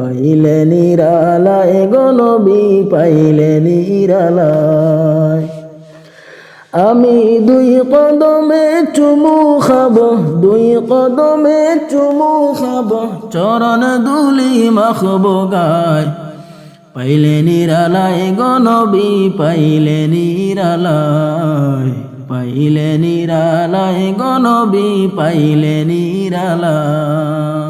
পাইলে নিরালায় গো পাইলে নিরালায় আমি দুই কদমে চুমু খাব, দুই কদমে চুমু খাব, চরণ দুলি মাখব গায়। পাইলে নিরালায় গনবী পাইলে নিরালায় পাইলে নিরালায় গনবী পাইলে নিরালায়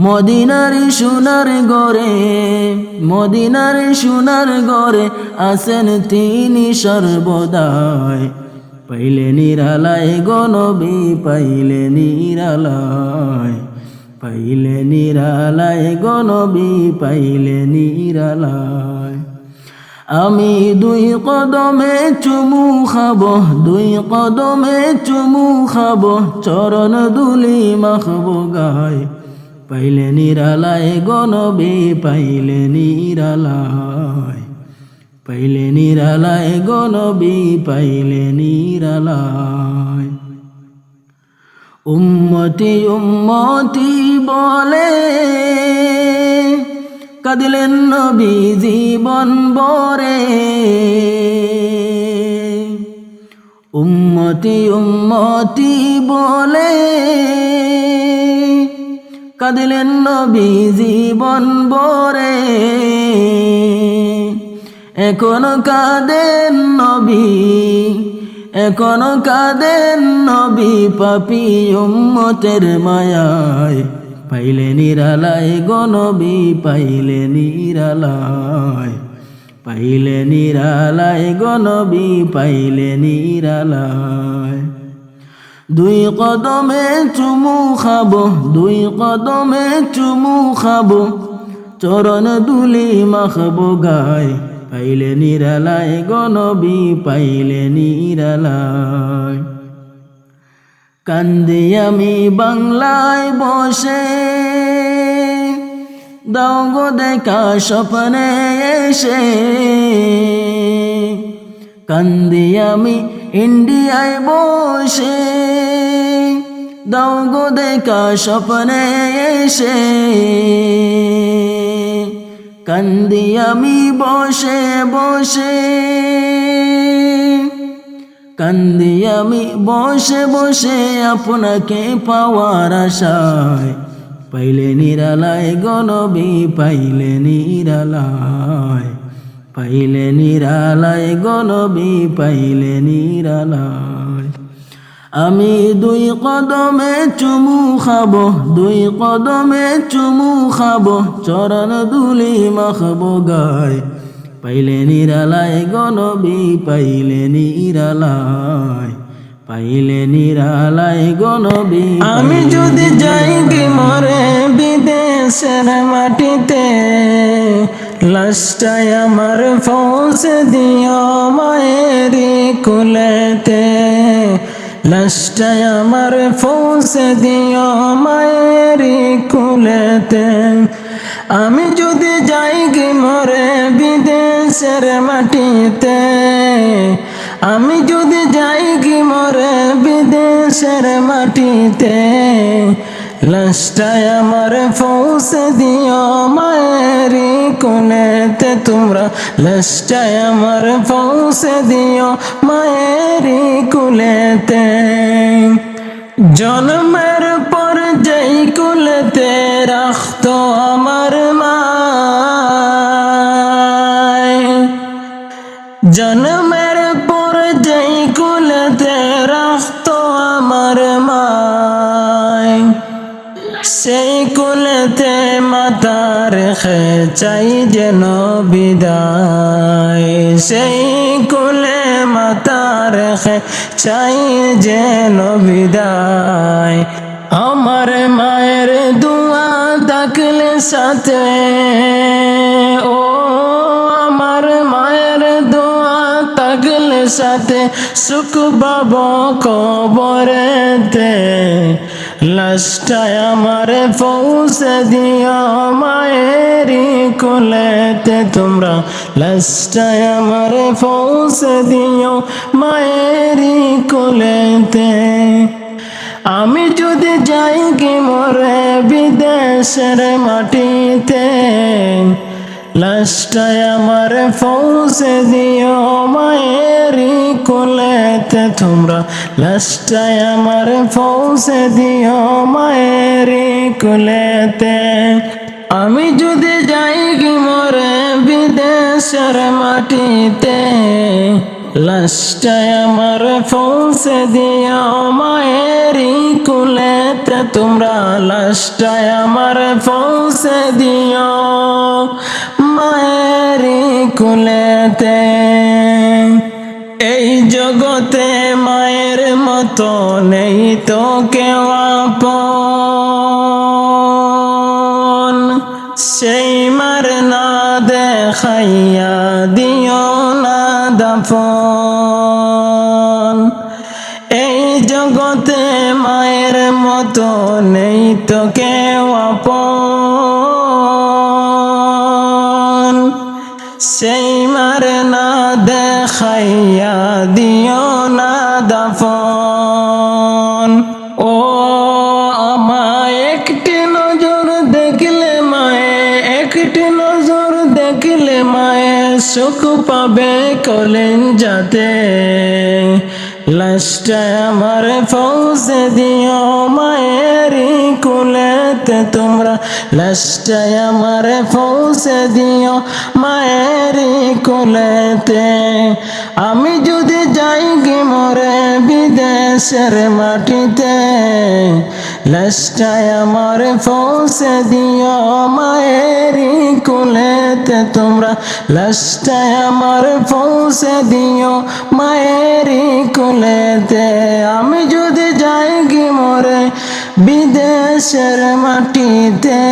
মদিনার সোনার গরে মদিনার সোনার গরে আসেন তিনি সর্বদায় পাইলে নিরালায় গনবী পাইলে নিরালায়। পাইলে নিরালায় গনবী পাইলে নিরালায়। আমি দুই কদমে চুমু খাব, দুই কদমে চুমু খাব, চরণ দুলি মাখব গায়। পাইলে নিরালায় গনবী, পাইলে নিরালায়। পাইলে নিরালায় গনবী, পাইলে নিরালায়। উম্মতি উম্মতি বলে, কাঁদিলেন নবী জীবন বরে। উম্মতি উম্মতি বলে কাঁদিলেন নবী জীবন বরে এখনও কাঁদেন নবী, এখনও কাঁদেন নবী পাপি উম্মতের মায়ায়। পাইলে নিরালায় গনবী পাইলে নিরালায়। পাইলে নিরালায় গনবী পাইলে নিরালায়। দুই কদমে চুমু খাব, দুই কদমে চুমু খাব। চরণ দুলি মাখব গায়, পাইলে নিরালায় গনবী পাইলে নিরালায়। কান্দি আমি বাংলায় বসে, দাও গো দেখা স্বপ্নে এসে। কান্দি আমি ইন্ডিয়ায় বসে, দাও গো দেখা স্বপ্নে এসে। কান্দি আমি বসে বসে। কান্দি আমি বসে বসে আপনাকে পাওয়ার আশায়। পাইলে নিরালায় গনবী পাইলে নিরালায়। পাইলে নিরালায় গনবী পাইলে নিরালায়। আমি দুই কদমে চুমু খাব দুই কদমে চুমু খাব চরণ দুলি মাখব গায়। পাইলে নিরালায় গনবী পাইলে নিরালায়। পাইলে নিরালায় গনবী আমি যদি যাই মরে বিদেশের মাটিতে লাস্টায় আমার পৌঁছে দিও মায়েরি কুলেতে। লাস্টায় আমার পৌঁছে দিও মায়েরি কুলেতে। আমি যদি যাই গে মরে বিদেশের মাটিতে, আমি যদি যাই কি মরে বিদেশের মাটিতে লাস্টায় আমার পৌঁছে দিও মায়েরি কোনেতে তোমরা। লাস্টায় আমার পৌঁছে দিও মায়েরি কুলেতে জন্মের পর যেই কুলেতে রাখতো রেখে, চাই যেন বিদায়। সেই কুলে মাতা রেখে চাই যেন বিদায়। আমার মায়ের দুয়া থাকলে সাথে, ও আমার মায়ের দোয়া থাকলে সাথে, সুখ বাব কবরেতে। লাস্টায় আমার পৌঁছে দিও মায়েরি কোলেতে। তোমরা লাস্টায় আমার পৌঁছে দিও মায়েরি কোলেতে। আমি যদি যাই কি মরে বিদেশের মাটিতে লাস্টায় আমার পৌঁছে দিও মায়েরি কোলেতে। তোমরা লাস্টায় আমার পৌঁছে দিও মায়েরি কোলেতে। আমি যদি যাই কি মরে বিদেশের মাটিতে লাস্টায় আমার পৌঁছে দিও মায়েরি কুলেতে। তোমরা লাস্টায় আমার পৌঁছে দিও। মায়েরি কুলেতে, এই জগতে মায়ের মতো নেই তো কেউ আপন। সেই মার না দেখাইয়া দিও না দাফন। এই জগতে মায়ের মতো নেই তো কেউ আপন। সেই মার না দেখাইয়া দিও না দাফন। ও আমায় একটি নজর দেখলে মায়ে, একটি নজর দেখলে মায়ে, সুখ পাবে কলেন যাতে। লাস্টায় আমার ফৌজে দিও মায়েরি কুলেতে। তোমরা লাস্টায় আমার ফৌজে দিও মায়েরি কুলেতে। আমি যদি যাই কি মরে বিদেশের মাটিতে লাস্টায় আমার ফৌসে দিও মায়েরি তোমরা লাস্টায় আমার পৌঁছে দিও মায়েরই কুলেতে। আমি যদি যাই কি মরে বিদেশের মাটিতে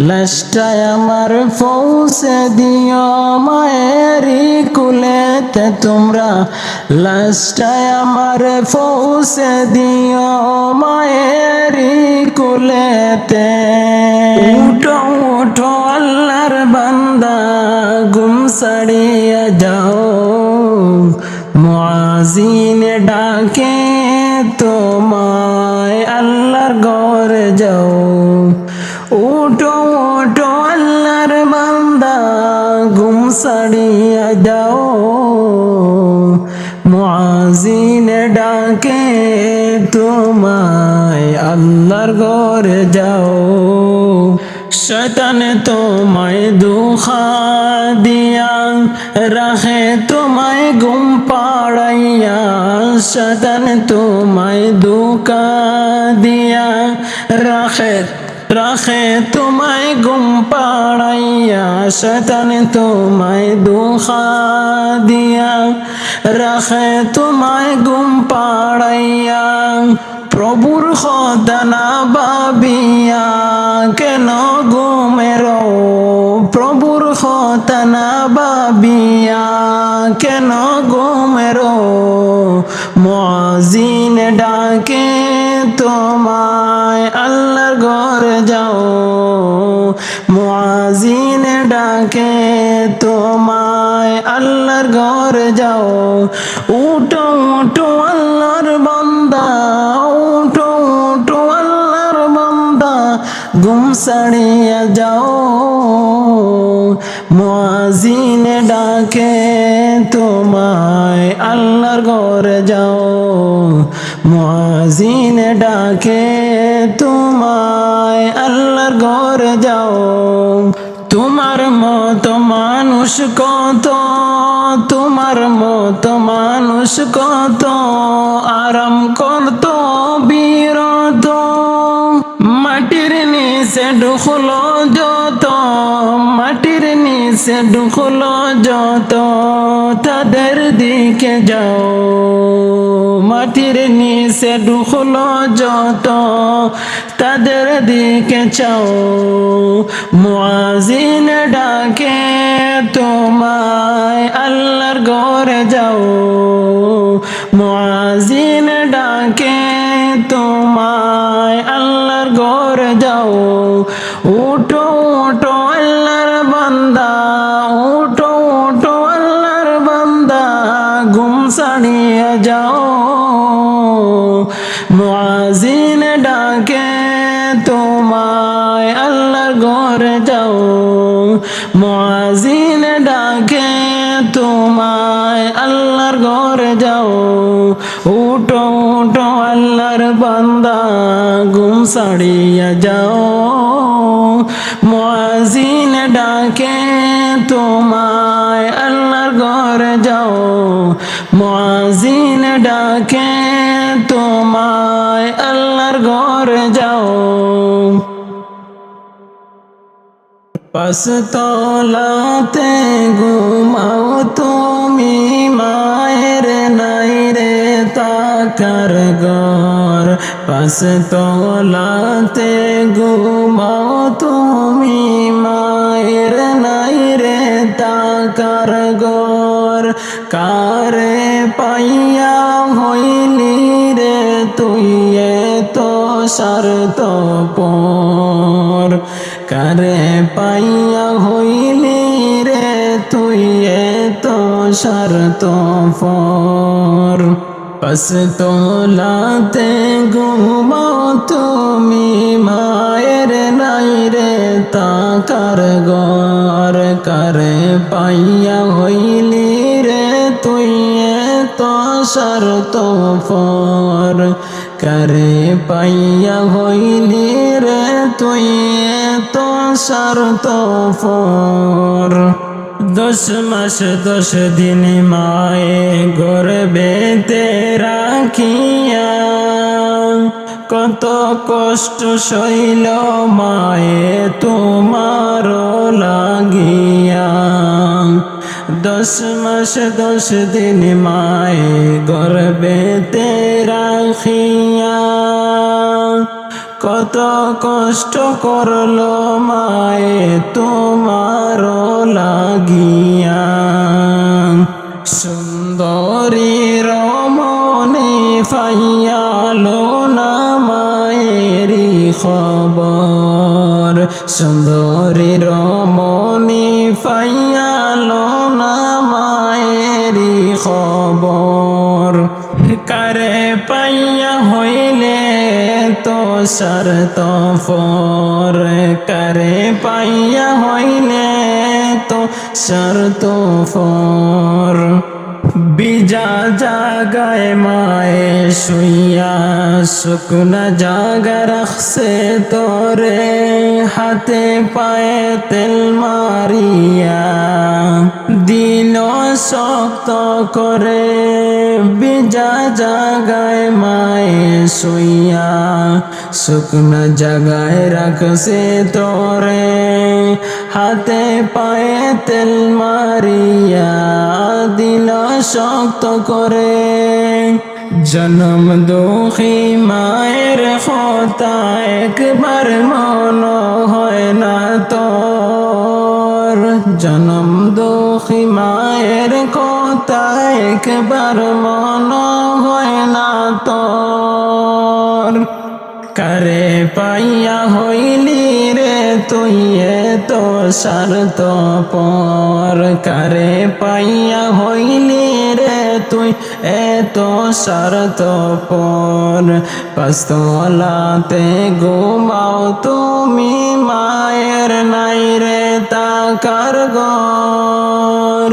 লাস্টায় আমার ফৌসে দিও মায়েরি কুলেতে তোমরা। লাস্টায় আমার ফৌসে দিও মায়েরি কুলেতে। উঠো উঠো আল্লাহর বান্দা, গুম সাড়িয়া যাও। মুআজিন ডাকে তোমায় আল্লাহর ঘরে যাও। উঠো উঠো, আল্লাহর বান্দা গুম সাড়িয়া যাও। মুআজিন ডাকে তোমায় আল্লাহর ঘরে যাও। শয়তান তোমায় দুখা দিয়া রাখে, তোমায় গুম পাড়াইয়া। শয়তান তোমায় দুকা দিয়া রাখে রাখে তোমায় গুম পাড়াইয়া, শয়তান তোমায় দুখা দিয়া। রাখে তোমায় গুম পাড়াইয়া, প্রভুর খদানা বাবিয়া। কেন গুমের প্রভুর খতানা বাবিয়া। কেন গুমের মজিন ডাকে তোমায়। তোমায় আল্লাহর ঘরে যাও। উঠো উঠো আল্লাহর বান্দা, উঠো উঠো আল্লাহর বান্দা গুম সাড়িয়া যাও। মুআজিন ডাকে, তোমায় আল্লাহর ঘরে যাও। মুআজিন ডাকে, তোমায় আল্লাহর ঘরে যাও। তোমার মতো মানুষ কত? তোমার মতো মানুষ কত? আরাম করত বিরত? মাটির নিচে ঢুকলো যত, মাটির নিচে ঢুকলো যত, তাদের দিকে যাও। মাটির নিচে ঢুকলো যত তাদের দিকে চাও। মুআজিন ডাকে তোমায় আল্লাহর ঘরে যাও। মুআজিন সাড়িয়া যাও। মুআজিন ডাকে, তোমায় আল্লাহর ঘরে যাও। মুআজিন ডাকে, তোমায় আল্লাহর ঘরে যাও। পাঁচতলাতে ঘুমাও তুমি, মায়ের নাই তাকার ঘর পাঁচতলাতে ঘুমাও তুমি মায়ের নাই রে তাকার ঘর কারে পাইয়া হইলি রে তুই তো সারত পর কারে পাইয়া হইলি রে তুই তো সারত পর পাঁচতলাতে ঘুমাও তুমি মায়ের নাই রে, তাকার গর করে পাইয়া হইলি রে তুই তো শর্ত ফর। করে পাইয়া হইলি রে তুই তো শর্ত ফর। দশ মাস, দশ দিন মায়ে গর্বেতে রাখিয়া কত কষ্ট শৈল মায়ে তোমার লাগিয়া। দশ মাস, দশ দিন মায়ে গর্বেতে রাখিয়া কত কষ্ট করল মায়ে তোমার লাগিয়া। সুন্দরী রমণী ফাইয়ালো না মায়েরি খবর। সুন্দরী রমণী ফাইয়ালো খবর করে পাইয়া হইলে তো সর ফর। করে পাইয়া হইলে তো সর ফর। বিজা জাগায় মায়ে শুইয়া, শুকনা জাগা রাখছে তোরে, হাতে পায়ে তেল মারিয়া। দিল শক্ত করে বিজা জাগায় মায়ে শুইয়া, শুকনা জাগায় রাখছে তোরে, হাতে পায়ে তেল মারিয়া। দিল শক্ত করে। জনম দুঃখী মায়ের কথা একবার মন হয় না তোর। জনম দুঃখী মায়ের কথা একবার মন হয় না তোর। করে পাইয়া হইলি তুই তো শরত পর করে পাইয়া হইলি রে তুই এত শরত পর পাস্তলাতে ঘুমাও তুমি মায়ের নাই রে তাকার গর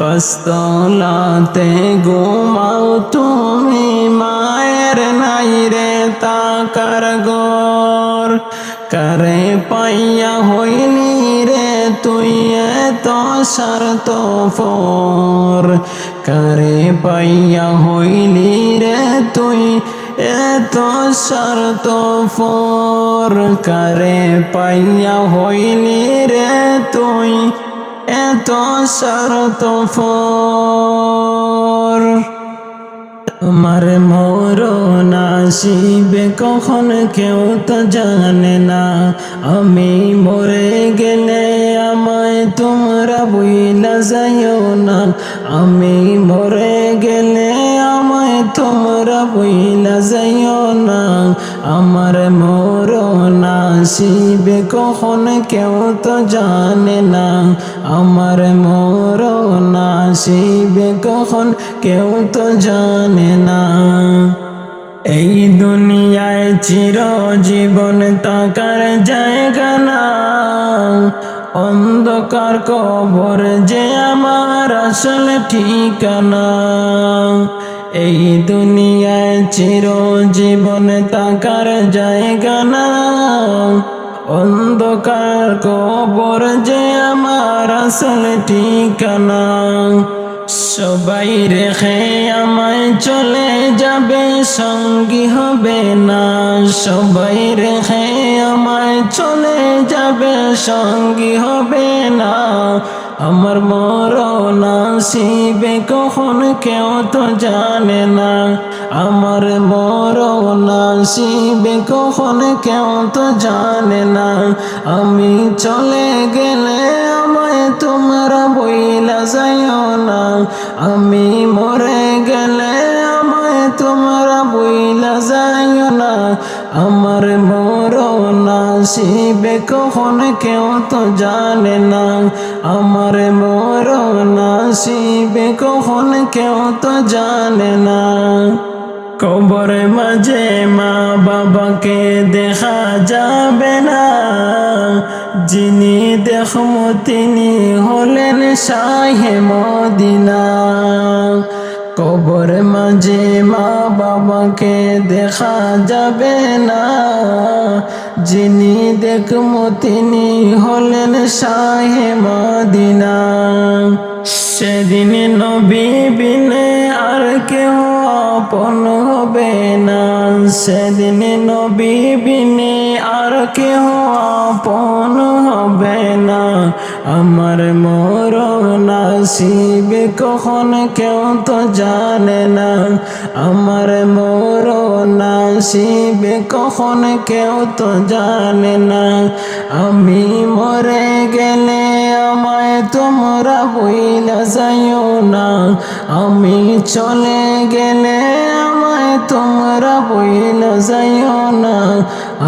পাস্তলাতে ঘুমাও তুমি মায়ের নাই রে তাকার গর করে পাইয়া হইলি রে এত স্বার্থ ফর কারে পাইয়া হইলি রে তুই এত স্বার্থ ফর কারে পাইয়া হইলি রে তুই এত স্বার্থ ফর আমার মরণ নাসিবে কখন কেউ তো জানে না। আমি মরে গেলে আমায় তোমরা বইলা যাইও না। আমি মরে গেলে আমায় তোমরা বইলা যাইও না। আমার মরণ আসিবে কখন কেউ তো জানে না, আমার মরণ আসিবে কখন কেউ তো জানে না। এই দুনিয়ায় চির জীবন তাকার জায়গা না, অন্ধকার কবর যে আমার আসল ঠিকানা। এই দুনিয়ায় চির জীবন তাকার জায়গা না। অন্ধকার কবর যে আমার আসল ঠিকানা। সবাই রেখে আমায় চলে যাবে, সঙ্গী হবে না। সবাই রেখে আমায় চলে যাবে, সঙ্গী হবে না। আমার মরণ আসিবে কখন কেউ তো জানে না। আমার মরণ আসিবে কখন কেউ তো জানে না। আমি চলে গেলে আমায় তোমরা বইলা যাইও না। আমি মরে আসিবে কখন কেউ তো জানে না। আমার মরণ আসিবে কখন কেউ তো জানে না। কবর মাঝে মা বাবাকে দেখা যাবে না। যিনি দেখম তিনি হলেন শাহে মদিনা। কবর মাঝে মা বাবাকে দেখা যাবে না। যিনি দেখম তিনি হলেন শাহে মদিনা। সেদিন নবী বিনে আর কেউ আপন হবে না। সেদিন নবী বিনে আর কেউ আপন হবে না। আমার মরণ আসিবে কখন কেউ তো জানে না। আমার মরণ আসিবে কখন কেউ তো জানে না। আমি মরে গেলে আমায় তোমরা বইলা যাইও না। আমি চলে গেলে তোমরা বইলা যাইও না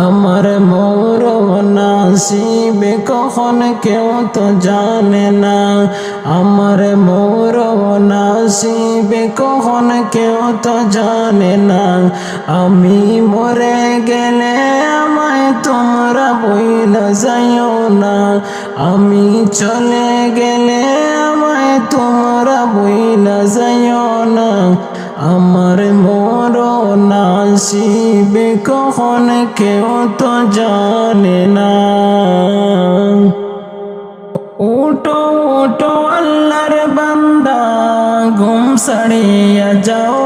আমার মরণ আসিবে কখন কেউ তো জানে না। আমার মরণ আসিবে কখন কেউ তো জানে না। আমি মরে গেলে আমায় তোমরা বইলা যাইও না আমি চলে গেলে আমায় তোমরা বইলা যাইও না আমার মরণ আসিবে কখন কেউ তো জানে না। উঠো উঠো, আল্লাহর বান্দা, ঘুম সারিয়া যাও।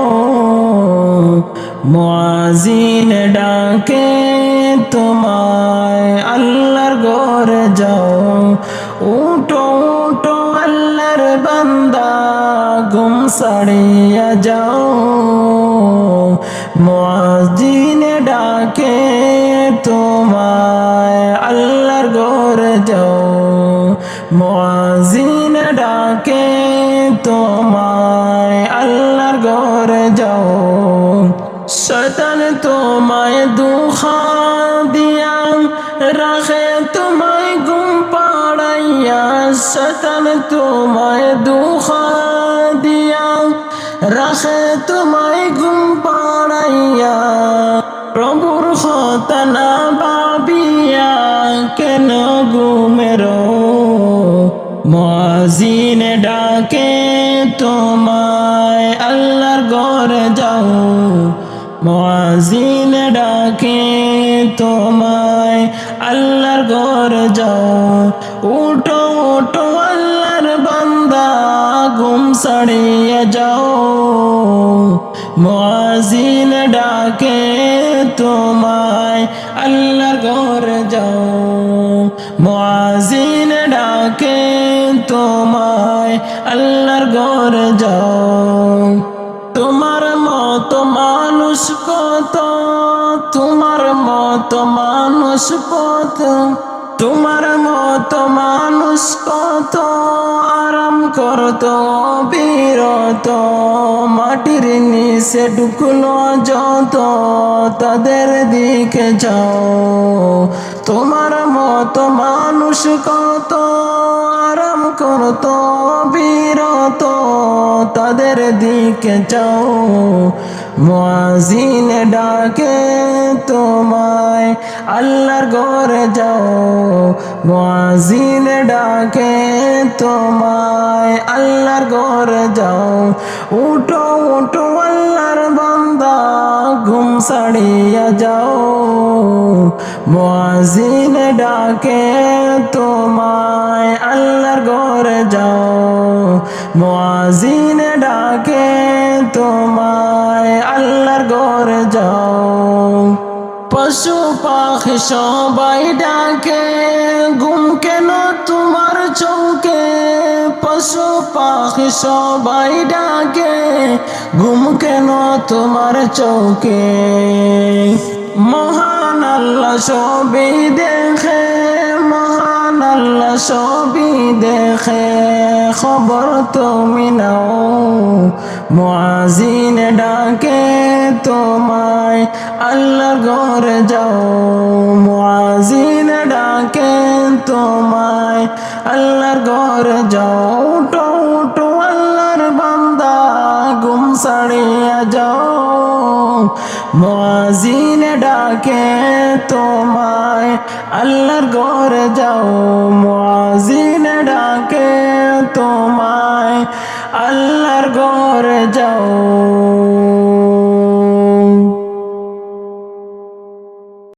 মুআজিন ডাকে, তোমায় আল্লাহর ঘরে যাও। উঠো ঘুম সারিয়া যাও। মুআজিন ডাকে, তোমায় আল্লাহর ঘরে যাও। মুআজিন ডাকে, তোমায় আল্লাহর ঘরে যাও। শয়তান তোমায় দুখা দিয়া রাখে, তোমায় ঘুম পাড়াইয়া শয়তান তোমায় দুখা রাখে তোমায় ঘুম পাড়াইয়া। প্রভুর হতনা ভাবিয়া কেন ঘুমের? মজিন ডাকে তোমায়, আল্লাহর ঘরে যাও। মজিন ডাকে তোমায়, আল্লাহর ঘরে যাও। সারিয়ে যাও মুয়াজিন ডাকে তোমায় আল্লাহর ঘরে যাও মুয়াজিন ডাকে তোমায় আল্লাহর ঘরে যাও তোমার মতো মানুষ কত তোমার মতো মানুষ কত তোমার মতো মানুষ কত আরাম করত, বিরত। মাটির নিচে ঢুকলো যত, তাদের দিকে যাও। তোমার মতো মানুষ কত আরাম করত, বিরত। তাদের দিকে যাও। মুয়াজিন ডাকে, তোমায় আল্লাহর ঘরে যাও। মুয়াজিন ডাকে, তোমায় আল্লাহর ঘরে যাও। উঠো উঠো আল্লাহর বান্দা, ঘুম সাড়িয়া যাও। মুয়াজিন ডাকে, তোমায় আল্লাহর ঘরে যাও। মুয়াজিন ডাকে, তোমায় সবাই ডাকে ঘুম কেন তোমার চৌকে পশু পাখি সবাই ডাকে ঘুম কেন তোমার চৌকে মহান আল্লাহ সবই দেখে, মহান আল্লাহ সবই দেখে, খবর তুমি নাও। মুয়াজিন ডাকে তোমায়, আল্লাহর ঘরে যাও। মুয়াজিন ডাকে তোমায়, আল্লাহর ঘরে যাও। উঠো আল্লাহর বান্দা গুম সাড়িয়া যাও। মুয়াজিন ডাকে তোমায়, আল্লাহর ঘরে যাও। মুয়াজিন আল্লাহর ঘরে যাও।